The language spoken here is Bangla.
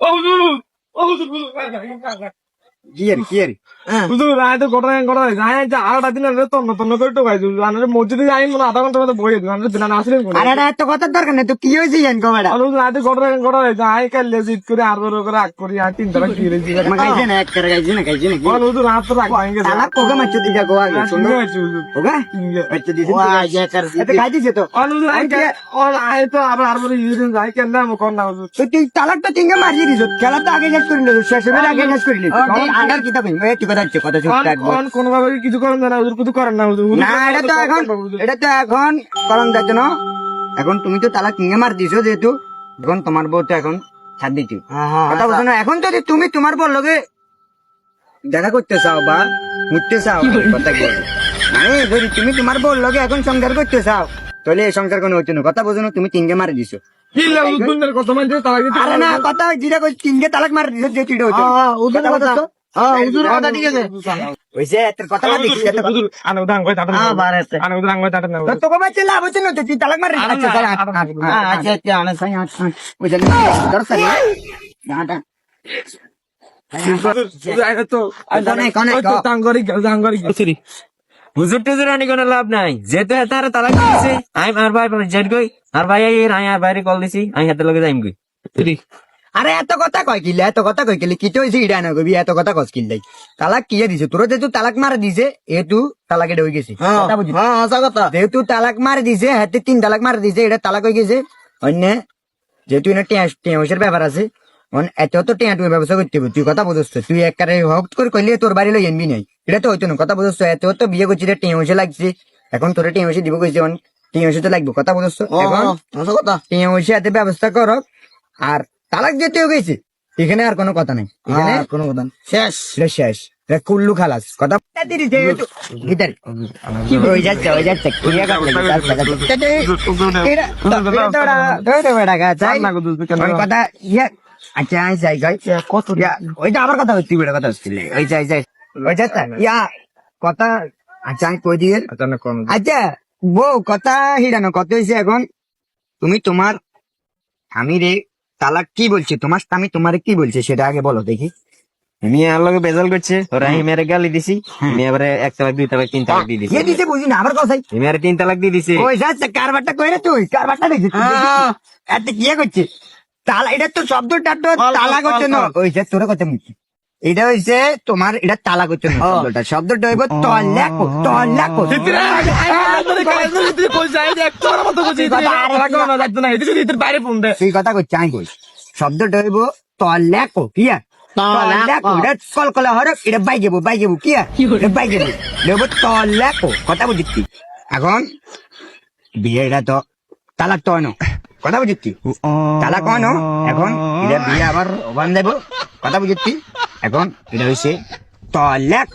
ও হুজুর ও হুজুর হুজুর কার কার কার কার কি আর হুজুর আয় তো ঘটনা ঘটনা যাই যা আড়াটা দিন আরে তন্ন তন্ন করে তো গাইছো আনারে মসজিদে যাই মনে আধা ঘণ্টা মতো বই দিন আনারে দিন আসলেন কোন আরে এত কথার দরকার নেই। তো কি হয়েছে জান কমেডা আর হুজুর আয় তো ঘটনা ঘটনা যাই কাল্লে জিত করে আর বড় করে আগ করি আর তিন তারা কি রেজি মা গাইছে না এক করে গাইছে না গাইছে না আর হুজুর হাত তো রাখ ভাঙে গেছে। তালাক কোগা মারছো দিকা গোয়া গে শুনো। হুজুর। ওগা তিনগে মারছো দিছে এতে গাই দিছে তো আর হুজুর আয় কে আর আয় তো আবার আর বড় ইদিন যাই কেন না কোন না হুজুর। তুই তালাকটা তিনগে মারিয়ে দিছ। খেলা তো আগে শেষ করে শেষ আগে শেষ করে আন্ডার কি তবে এই কথা হচ্ছে কথা চুপ থাক কোন কোন ভাবে কিছু করেন না হুজুর কিছু করেন না হুজুর হুজুর না এটা তো এখন এটা তো এখন কারণ যাচ্ছে না এখন তুমি তো তালাক তিনগে মার দিছো যেহেতু এখন তোমার বউ তো এখন ছাড় দিচ্ছি কথা বলছো না এখন যদি তুমি তোমার বল লগে দেখা করতে চাও বা চাও কথা কি মানে যদি তুমি তোমার বল লগে এখন সংসার করতে চাও তাহলে এই সংসার কোনো হচ্ছে না। কথা বোঝো না তুমি তিনগে মারি দিছো। দিতে আরে না কথা যেটা কই তিনগে তালাক মারি দিছো যে চিড়ে হচ্ছে। কথা। হুজুর টুজুর আনি কোনো লাভ নাই। যেহেতু তার তালাক দিছে আমি আর ভাই জেড কই? আর ভাই আর বাইরে কল দিছি আমি হাতে লগে যাইম কই? সরি আরে এত কথা কয় কিলে? এত কথা কয় কিলে? কি তো হইছে ইডা না কবি এত কথা কস কিল? তালাক কিয়ে দিছে? তোর যেহেতু তালাক মারা দিছে এটু তালাক হয়ে গেছে। হ্যাঁ কথা যেহেতু তালাক মারা দিছে হাতে তিন তালাক মারা দিছে এটা তালাক হয়ে গেছে। অন্য যেহেতু এটা টিয়াশের ব্যাপার আছে অন এত তো টিয়া টুয়ে ব্যবসা করতে হবে তুই কথা বুঝছ তুই একবারে হক করে কইলে তোর বাড়ি লই এনবি নাই। এটা তো হইতো না কথা বুঝছ এত তো বিয়ে করছি টিয়াশে লাগছে। এখন তোর টিয়াশে দিব কইছে অন টিয়াশে তো লাগবে কথা বুঝছ এখন কথা। টিয়াশে এত ব্যবস্থা কর আর তালাক যেতে হয়ে গেছে। এখানে আর কোনো কথা নাই। এখানে কোনো কথা শেষ। এটা শেষ। এটা কুল্লু খালাস। কথা দিদি গিটার। ওই যাচ্ছে ওই যাচ্ছে। ক্রিয়া কথা ইয়া আচ্ছা আই যাই গাই কত ওইটা আবার কথা হচ্ছে বেড়া কথা হচ্ছিল ওই যাই যাই। ওই যাচ্ছে। ইয়া কথা আচ্ছা আমি কই দিয়ে? আচ্ছা আচ্ছা বউ কথা হিরানো কত হয়েছে এখন। তুমি তোমার স্বামীরে তালাক কি বলছে? তোমার স্বামী তোমার কি বলছে? সেটা আগে বলো দেখি। আমি আর লগে বেজাল করছে। ওরা গালি দিছি। আমি এক তালাক দুই তালাক তিন তালাক দিয়ে দিছি। কে দিছে বুঝি না আবার কথাই আমি আর তিন তালাক দিয়ে দিছি। ওই কারবারটা তুই? কারবারটা এত কি করছে? তালা এটা তো শব্দটা তো তালাক হচ্ছে না। ওই যে তোরা কথা মুখি এটা হইছে তোমার এটা তালা করছে না শব্দটা। শব্দটা হইব তল্লাক তল্লাক বাইরে ফোন দে। তুই কথা করছি আমি কই শব্দটা হইব তল্লাক কিয়া তল্লাক কলকলা হরক এটা বাই যাব বাই যাব কিয়া এটা বাই যাব হইব তল্লাক কথা বুঝিস এখন বিয়ে এটা তো তালাক তো কথা বুঝিস তালাক হয় না এখন এটা বিয়ে আবার ওভান দেব কথা বুঝিস এখন এটা হয়েছে তল্লাক